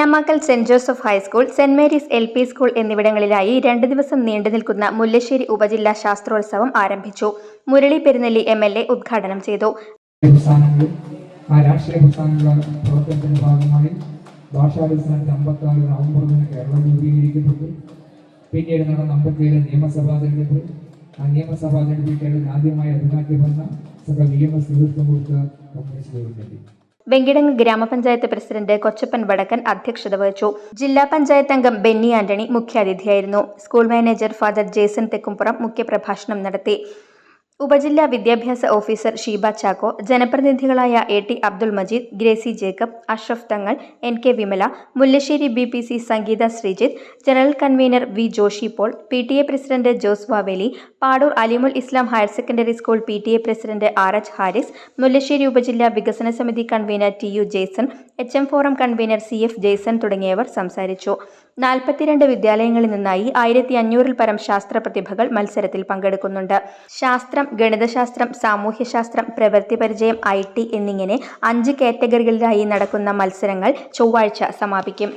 Enamakkal saint Joseph high school saint Mary's L P school എന്നിവിടങ്ങളിലായി രണ്ട് ദിവസം നീണ്ടു നിൽക്കുന്ന മുല്ലശ്ശേരി ഉപജില്ലാ ശാസ്ത്രോത്സവം ആരംഭിച്ചു. Murali Perunnelli M L A ഉദ്ഘാടനം ചെയ്തു. പിന്നീട് നടന്ന അമ്പത്തിയേഴ് നിയമസഭാ തെരഞ്ഞെടുപ്പ്. ആ നിയമസഭാ തെരഞ്ഞെടുപ്പിൽ ആദ്യമായി അധികാരത്തിൽ വന്ന സഭ വി എം എസ് വെങ്കിടങ്ങ് ഗ്രാമപഞ്ചായത്ത് പ്രസിഡന്റ് കൊച്ചപ്പൻ വടക്കൻ അധ്യക്ഷത വഹിച്ചു. ജില്ലാ പഞ്ചായത്ത് അംഗം Benny Antony മുഖ്യാതിഥിയായിരുന്നു. School manager father Jason Thekkumpuram മുഖ്യപ്രഭാഷണം നടത്തി. ഉപജില്ലാ വിദ്യാഭ്യാസ officer Sheeba Chacko ജനപ്രതിനിധികളായ A T Abdul Majeed Gracy Jacob Ashraf Thangal N K Vimala Mullassery B P C Sangeetha Sreejith general convener V Joshy Paul P T A president Jose Vaveli Padoor Alimul Islam higher secondary school P T A president R H Haris Mullassery ഉപജില്ലാ വികസന സമിതി convener T U Jason H M forum convener C F Jason തുടങ്ങിയവർ സംസാരിച്ചു. നാൽപ്പത്തിരണ്ട് വിദ്യാലയങ്ങളിൽ നിന്നായി ആയിരത്തി അഞ്ഞൂറിൽ പരം ശാസ്ത്ര പ്രതിഭകൾ മത്സരത്തിൽ പങ്കെടുക്കുന്നുണ്ട്. ശാസ്ത്രം ഗണിതശാസ്ത്രം സാമൂഹ്യശാസ്ത്രം പ്രവൃത്തി പരിചയം ഐ ടി എന്നിങ്ങനെ അഞ്ച് കാറ്റഗറികളിലായി നടക്കുന്ന മത്സരങ്ങൾ ചൊവ്വാഴ്ച സമാപിക്കും.